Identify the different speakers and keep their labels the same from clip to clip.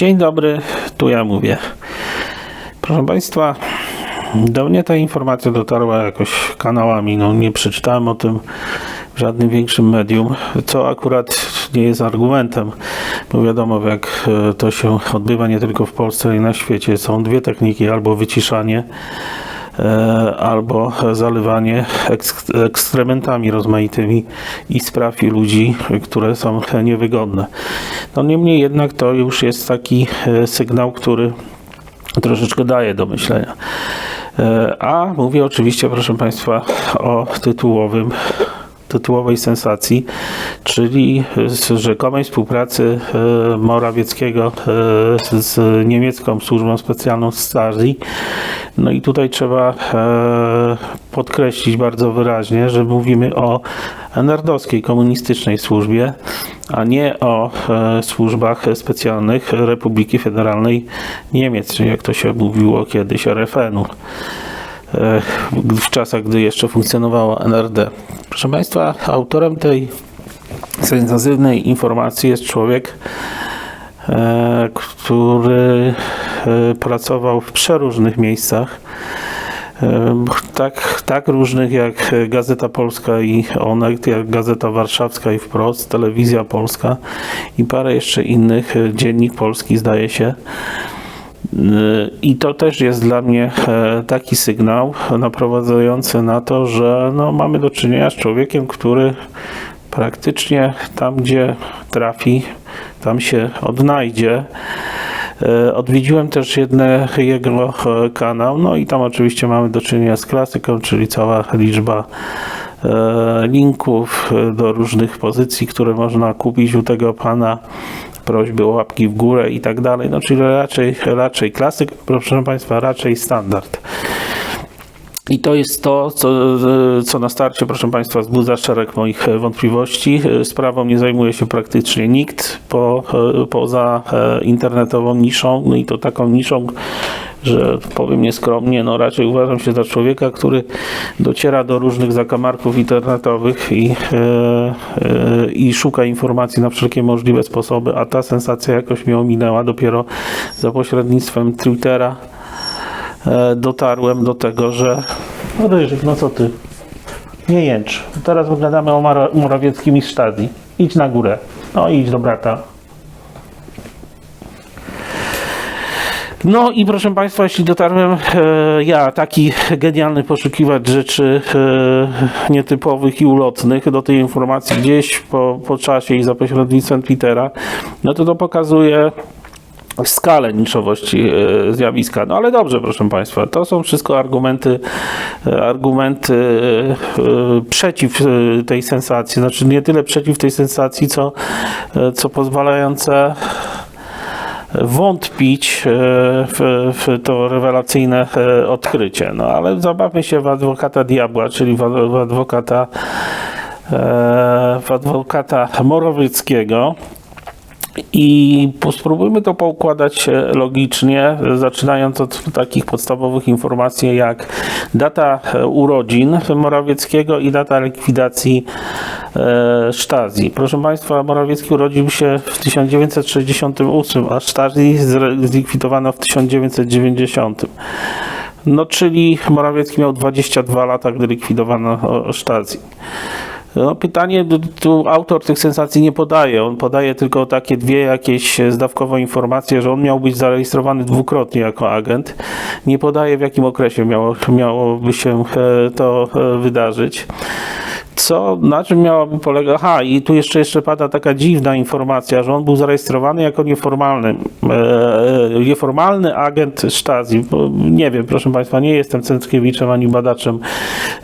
Speaker 1: Dzień dobry, tu ja mówię. Proszę Państwa, do mnie ta informacja dotarła jakoś kanałami, no nie przeczytałem o tym w żadnym większym medium, co akurat nie jest argumentem, bo wiadomo jak e, to się odbywa nie tylko w Polsce, ale i na świecie. Są dwie techniki, albo wyciszanie, albo zalewanie ekskrementami rozmaitymi i spraw i ludzi, które są niewygodne. No niemniej jednak to już jest taki e, sygnał, który troszeczkę daje do myślenia. E, A mówię oczywiście, proszę Państwa, o tytułowym tytułowej sensacji, czyli rzekomej współpracy e, Morawieckiego e, z, niemiecką służbą specjalną Stasi. No i tutaj trzeba e, podkreślić bardzo wyraźnie, że mówimy o nerdowskiej komunistycznej służbie, a nie o służbach specjalnych Republiki Federalnej Niemiec, czyli jak to się mówiło kiedyś RFN-u w czasach, gdy jeszcze funkcjonowała NRD. Proszę Państwa, autorem tej sensatywnej informacji jest człowiek, e, który e, pracował w przeróżnych miejscach. E, Tak, tak różnych jak Gazeta Polska i Onet, jak Gazeta Warszawska i Wprost, Telewizja Polska i parę jeszcze innych, Dziennik Polski zdaje się. I to też jest dla mnie e, taki sygnał naprowadzający na to, że no, mamy do czynienia z człowiekiem, który praktycznie tam, gdzie trafi, tam się odnajdzie. E, Odwiedziłem też jedne jego e, kanał, no i tam oczywiście mamy do czynienia z klasyką, czyli cała liczba linków do różnych pozycji, które można kupić u tego pana prośby o łapki w górę i tak dalej. No czyli raczej, raczej klasyk, proszę Państwa, raczej standard. I to jest to, co, co na starcie, proszę Państwa, wzbudza szereg moich wątpliwości. Sprawą nie zajmuje się praktycznie nikt po, poza internetową niszą, no i to taką niszą, że powiem nieskromnie, no raczej uważam się za człowieka, który dociera do różnych zakamarków internetowych i, e, e, i szuka informacji na wszelkie możliwe sposoby, a ta sensacja jakoś mnie ominęła dopiero za pośrednictwem Twittera e, dotarłem do tego, że no Ryżyk, no co ty? Nie jęcz. Teraz wygadamy o Morawieckim i. Idź na górę. No idź do brata. No i proszę Państwa, jeśli dotarłem e, ja, taki genialny poszukiwacz rzeczy e, nietypowych i ulotnych do tej informacji gdzieś po, po czasie i za pośrednictwem Twittera, no to to pokazuje skalę niszowości e, zjawiska. No ale dobrze, proszę Państwa, to są wszystko argumenty, argumenty przeciw tej sensacji. Znaczy nie tyle przeciw tej sensacji, co, co pozwalające wątpić e, w, w to rewelacyjne e, odkrycie. No ale zabawmy się w adwokata diabła, czyli w, w adwokata e, w adwokata Morawieckiego. I spróbujmy to poukładać e, logicznie, zaczynając od takich podstawowych informacji jak data e, urodzin Morawieckiego i data likwidacji e, Stasi. Proszę Państwa, Morawiecki urodził się w 1968, a Stasi zlikwidowano w 1990. No, czyli Morawiecki miał 22 lata, gdy likwidowano Stasi. No, pytanie, tu- autor tych sensacji nie podaje. On podaje tylko takie dwie jakieś zdawkowe informacje, że on miał być zarejestrowany dwukrotnie jako agent. Nie podaje w jakim okresie miało, miałoby się e, to e, wydarzyć. Co, na czym miałaby polegać? Aha, i tu jeszcze, jeszcze pada taka dziwna informacja, że on był zarejestrowany jako nieformalny, e, nieformalny agent Stasi. Nie wiem, proszę Państwa, nie jestem Cęckiewiczem ani badaczem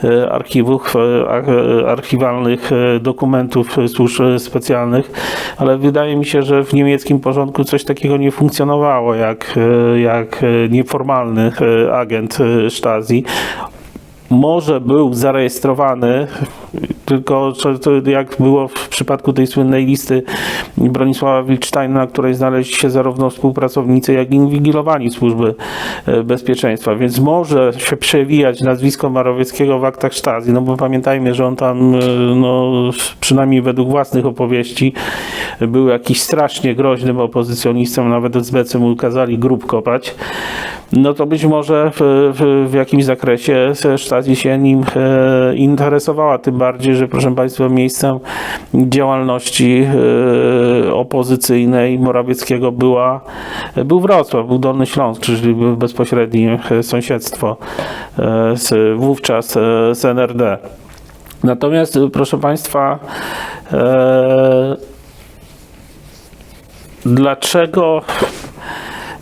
Speaker 1: e, archiwów, e, ar- e, archiwalnych e, dokumentów e, służb e, specjalnych, ale wydaje mi się, że w niemieckim porządku coś takiego nie funkcjonowało jak, e, jak e, nieformalny e, agent e, Stasi może był zarejestrowany Tylko jak było w przypadku tej słynnej listy Bronisława Wilcztajna, na której znaleźli się zarówno współpracownicy, jak i inwigilowani służby e, bezpieczeństwa, więc może się przewijać nazwisko Morawieckiego w aktach Stasi, no bo pamiętajmy, że on tam, e, no, przynajmniej według własnych opowieści, był jakiś strasznie groźnym opozycjonistą, nawet SBC mu kazali grób kopać, no to być może w, w, w jakimś zakresie Stasi się nim e, interesowała, tym bardziej, że proszę Państwa miejscem działalności e, opozycyjnej Morawieckiego była, był Wrocław, był Dolny Śląsk, czyli bezpośrednie e, sąsiedztwo e, z, wówczas z NRD. Natomiast, proszę Państwa, dlaczego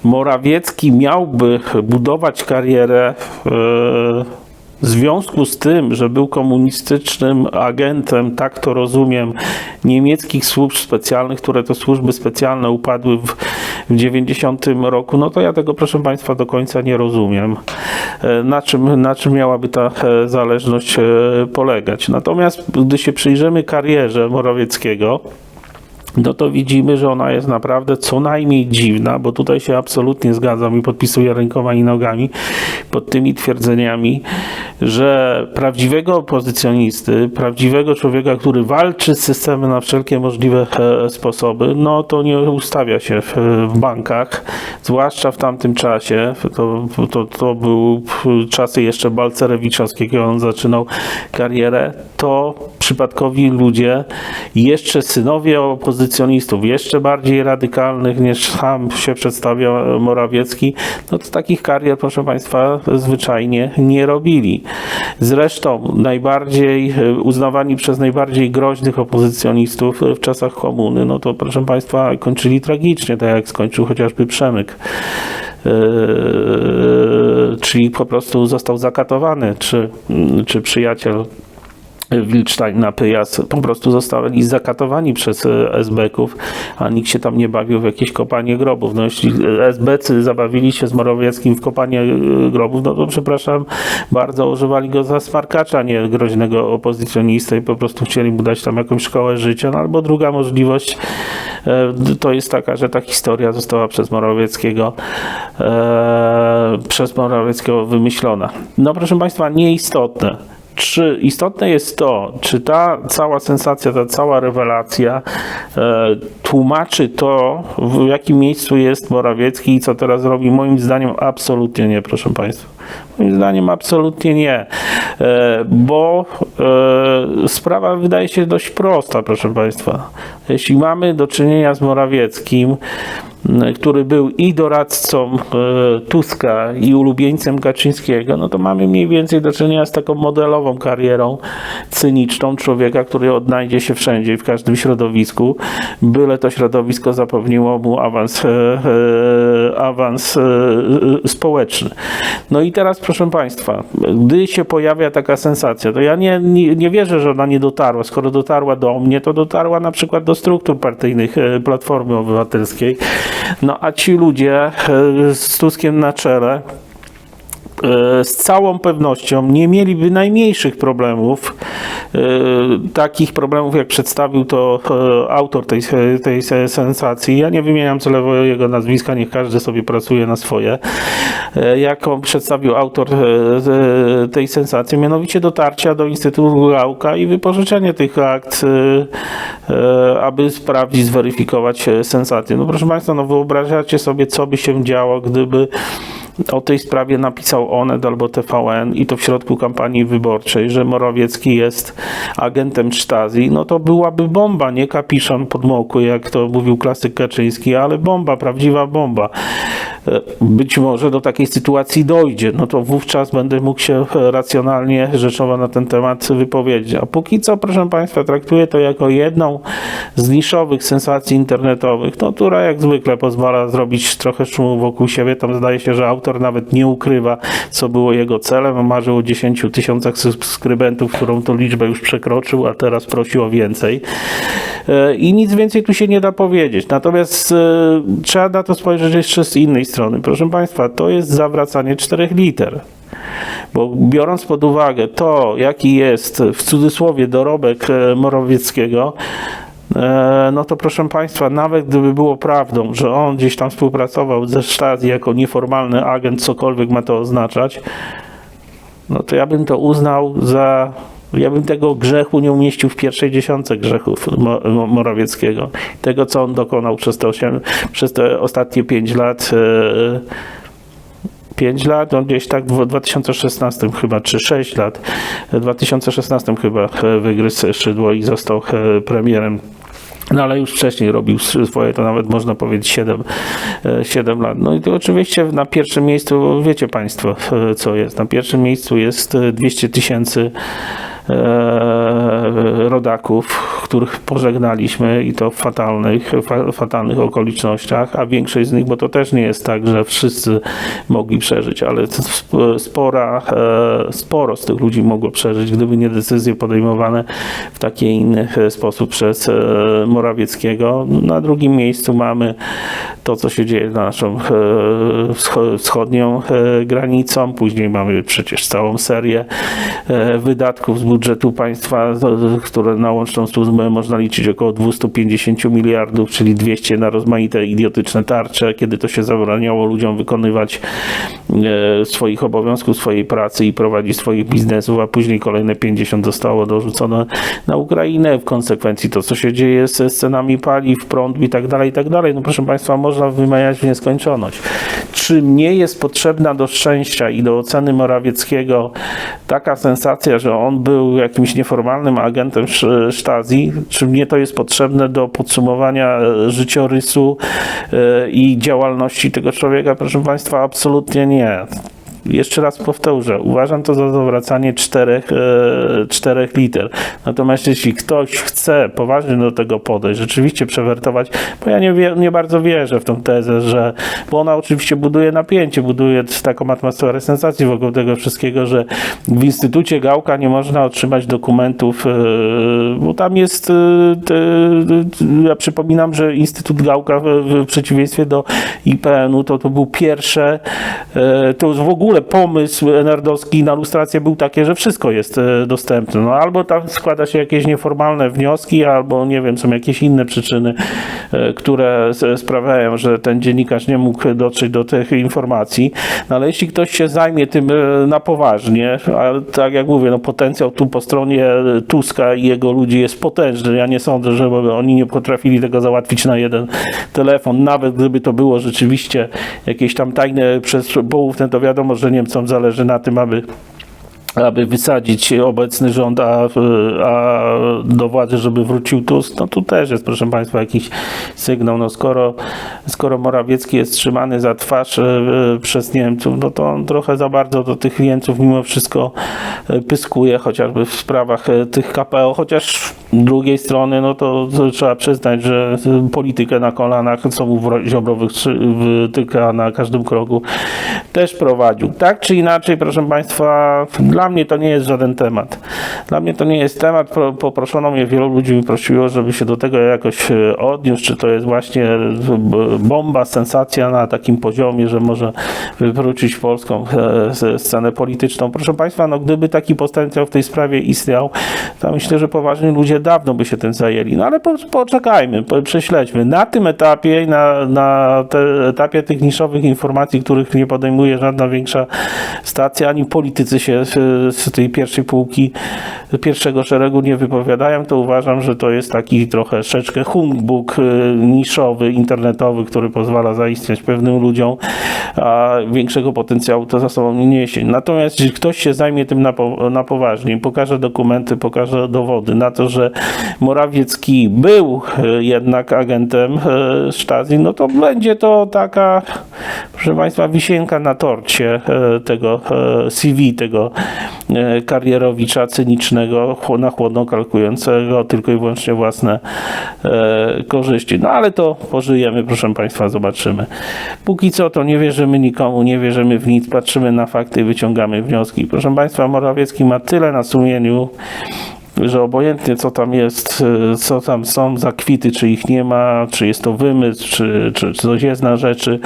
Speaker 1: Morawiecki miałby budować karierę w związku z tym, że był komunistycznym agentem, tak to rozumiem, niemieckich służb specjalnych, które to służby specjalne upadły w, w 90 roku, no to ja tego proszę Państwa do końca nie rozumiem. E, Na czym, na czym miałaby ta e, zależność e, polegać? Natomiast gdy się przyjrzymy karierze Morawieckiego, no to widzimy, że ona jest naprawdę co najmniej dziwna, bo tutaj się absolutnie zgadzam i podpisuję rękoma i nogami pod tymi twierdzeniami, że prawdziwego opozycjonisty, prawdziwego człowieka, który walczy z systemem na wszelkie możliwe e, sposoby, no to nie ustawia się w, w bankach, zwłaszcza w tamtym czasie. To, to, to był czasy jeszcze Balcerewiczowskiego, on zaczynał karierę. To przypadkowi ludzie, jeszcze synowie opozycjonistów, jeszcze bardziej radykalnych niż sam się przedstawia Morawiecki, no to takich karier, proszę Państwa, zwyczajnie nie robili. Zresztą najbardziej e, uznawani przez najbardziej groźnych opozycjonistów w czasach komuny, no to proszę Państwa, kończyli tragicznie, tak jak skończył chociażby Przemyk. Eee, czyli po prostu został zakatowany, czy, czy przyjaciel Wilcztajn na Pyjas po prostu zostali zakatowani przez e, SB-ków, a nikt się tam nie bawił w jakieś kopanie grobów. No jeśli SB-cy zabawili się z Morawieckim w kopanie e, grobów, no to przepraszam bardzo, używali go za smarkacza, nie groźnego opozycjonistę i po prostu chcieli mu dać tam jakąś szkołę życia. No albo druga możliwość e, to jest taka, że ta historia została przez Morawieckiego e, przez Morawieckiego wymyślona. No proszę Państwa, nieistotne czy istotne jest to, czy ta cała sensacja, ta cała rewelacja e, tłumaczy to, w jakim miejscu jest Morawiecki i co teraz robi? Moim zdaniem absolutnie nie, proszę Państwa. Moim zdaniem absolutnie nie, e, bo e, sprawa wydaje się dość prosta, proszę Państwa. Jeśli mamy do czynienia z Morawieckim, który był i doradcą e, Tuska i ulubieńcem Kaczyńskiego, no to mamy mniej więcej do czynienia z taką modelową karierą cyniczną człowieka, który odnajdzie się wszędzie w każdym środowisku, byle to środowisko zapewniło mu awans, awans społeczny. No i teraz, proszę Państwa, gdy się pojawia taka sensacja, to ja nie, nie, nie wierzę, że ona nie dotarła. Skoro dotarła do mnie, to dotarła na przykład do struktur partyjnych e, Platformy Obywatelskiej. No a ci ludzie e, z Tuskiem na czele z całą pewnością nie mieliby najmniejszych problemów, e, takich problemów jak przedstawił to e, autor tej, tej se- sensacji. Ja nie wymieniam celowo jego nazwiska, niech każdy sobie pracuje na swoje. E, Jaką przedstawił autor e, e, tej sensacji, mianowicie dotarcia do Instytutu Gałka i wypożyczenie tych akt, e, e, aby sprawdzić, zweryfikować e, sensację. No proszę Państwa, no wyobrażacie sobie, co by się działo, gdyby o tej sprawie napisał Onet albo TVN i to w środku kampanii wyborczej, że Morawiecki jest agentem Stasi, no to byłaby bomba, nie kapiszon podmokły, jak to mówił klasyk Kaczyński, ale bomba, prawdziwa bomba. E, Być może do takiej sytuacji dojdzie, no to wówczas będę mógł się racjonalnie rzeczowo na ten temat wypowiedzieć. A póki co, proszę Państwa, traktuję to jako jedną z niszowych sensacji internetowych, no, która jak zwykle pozwala zrobić trochę szumu wokół siebie. Tam zdaje się, że autor nawet nie ukrywa, co było jego celem. Marzył o 10 tysiącach subskrybentów, którą to liczbę już przekroczył, a teraz prosi o więcej. E, I nic więcej tu się nie da powiedzieć. Natomiast e, trzeba na to spojrzeć jeszcze z innej strony. Proszę Państwa, to jest zawracanie czterech liter. Bo biorąc pod uwagę to, jaki jest w cudzysłowie dorobek e, Morawieckiego, e, no to proszę Państwa, nawet gdyby było prawdą, że on gdzieś tam współpracował ze Stasi jako nieformalny agent, cokolwiek ma to oznaczać, no to ja bym to uznał za. Ja bym tego grzechu nie umieścił w pierwszej dziesiątce grzechów Mo- Mo- Morawieckiego. Tego, co on dokonał przez te, przez te ostatnie pięć lat. E, 5 lat, on gdzieś tak w 2016 chyba, czy 6 lat, w 2016 chyba e, wygryzł szydło i został e, premierem. No ale już wcześniej robił swoje, to nawet można powiedzieć 7, 7 lat. No i to oczywiście na pierwszym miejscu, wiecie Państwo e, co jest, na pierwszym miejscu jest e, 200 tysięcy e, rodaków, których pożegnaliśmy i to w fatalnych, fa, fatalnych okolicznościach, a większość z nich, bo to też nie jest tak, że wszyscy mogli przeżyć, ale spora, e, sporo z tych ludzi mogło przeżyć, gdyby nie decyzje podejmowane w taki inny e, sposób przez e, Morawieckiego. Na drugim miejscu mamy to, co się dzieje na naszą e, wscho- wschodnią e, granicą. Później mamy przecież całą serię e, wydatków z budżetu państwa, które na łączną służbę można liczyć około 250 miliardów, czyli 200 na rozmaite idiotyczne tarcze, kiedy to się zabraniało ludziom wykonywać e, swoich obowiązków, swojej pracy i prowadzić swoich biznesów, a później kolejne 50 zostało dorzucone na Ukrainę. W konsekwencji to, co się dzieje ze cenami paliw, prądu i tak dalej, i tak dalej. No proszę Państwa, można wymieniać w nieskończoność. Czy mnie jest potrzebna do szczęścia i do oceny Morawieckiego taka sensacja, że on był jakimś nieformalnym agentem Stasi? Czy mnie to jest potrzebne do podsumowania e, życiorysu e, i działalności tego człowieka? Proszę Państwa, absolutnie nie. Jeszcze raz powtórzę, uważam to za zawracanie czterech, e, czterech liter. Natomiast jeśli ktoś chce poważnie do tego podejść, rzeczywiście przewertować, bo ja nie, wie, nie bardzo wierzę w tą tezę, że, bo ona oczywiście buduje napięcie, buduje taką atmosferę sensacji wokół tego wszystkiego, że w Instytucie Gałka nie można otrzymać dokumentów, e, bo tam jest, e, te, ja przypominam, że Instytut Gałka w, w przeciwieństwie do IPN-u to, to był pierwsze, e, to w ogóle pomysł enerdowski na lustrację był takie, że wszystko jest e, dostępne. No, albo tam składa się jakieś nieformalne wnioski, albo nie wiem, są jakieś inne przyczyny, e, które sprawiają, że ten dziennikarz nie mógł dotrzeć do tych informacji. No, ale jeśli ktoś się zajmie tym e, na poważnie, a tak jak mówię, no, potencjał tu po stronie Tuska i jego ludzi jest potężny. Ja nie sądzę, żeby oni nie potrafili tego załatwić na jeden telefon, nawet gdyby to było rzeczywiście jakieś tam tajne przez poufne, to wiadomo, że Niemcom zależy na tym, aby aby wysadzić obecny rząd, a, a do władzy, żeby wrócił Tusk, no tu też jest, proszę Państwa, jakiś sygnał. No skoro, skoro Morawiecki jest trzymany za twarz e, przez Niemców, no to on trochę za bardzo do tych Niemców mimo wszystko e, pyskuje, chociażby w sprawach e, tych KPO, chociaż z drugiej strony, no to, trzeba przyznać, że politykę na kolanach, co mu wro- Ziobro wtrzy- wtyka na każdym kroku, też prowadził. Tak czy inaczej, proszę Państwa, dla mnie to nie jest żaden temat. Dla mnie to nie jest temat. Pro- Poproszono mnie, wielu ludzi mi prosiło, żeby się do tego jakoś e, odniósł, czy to jest właśnie b- bomba, sensacja na takim poziomie, że może wywrócić polską e, scenę polityczną. Proszę Państwa, no gdyby taki potencjał w tej sprawie istniał, to myślę, że poważni ludzie dawno by się tym zajęli. No ale po, poczekajmy, po, prześledźmy. Na tym etapie, na, na te, etapie tych niszowych informacji, których nie podejmuje żadna większa stacja, ani politycy się z, tej pierwszej półki, pierwszego szeregu nie wypowiadają, to uważam, że to jest taki trochę troszeczkę humbug y, niszowy, internetowy, który pozwala zaistnieć pewnym ludziom, a większego potencjału to za sobą nie niesie. Natomiast jeśli ktoś się zajmie tym na, po, na poważnie, pokaże dokumenty, pokaże dowody na to, że Morawiecki był y, jednak agentem y, Stasi, no to będzie to taka, proszę Państwa, wisienka na torcie tego CV, tego karierowicza cynicznego, na chłodno kalkulującego tylko i wyłącznie własne e, korzyści. No ale to pożyjemy, proszę Państwa, zobaczymy. Póki co to nie wierzymy nikomu, nie wierzymy w nic, patrzymy na fakty i wyciągamy wnioski. Proszę Państwa, Morawiecki ma tyle na sumieniu, że obojętnie co tam jest, e, co tam są za kwity, czy ich nie ma, czy jest to wymysł, czy, czy, czy coś jest na rzeczy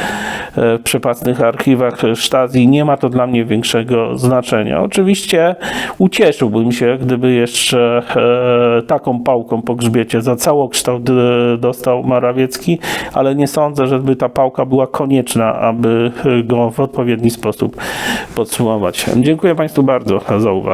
Speaker 1: e, w przepasnych archiwach Stasi, nie ma to dla mnie większego znaczenia. Oczywiście ucieszyłbym się, gdyby jeszcze e, taką pałką po grzbiecie za całokształt e, dostał Morawiecki, ale nie sądzę, żeby ta pałka była konieczna, aby go w odpowiedni sposób podsumować. Dziękuję Państwu bardzo za uwagę.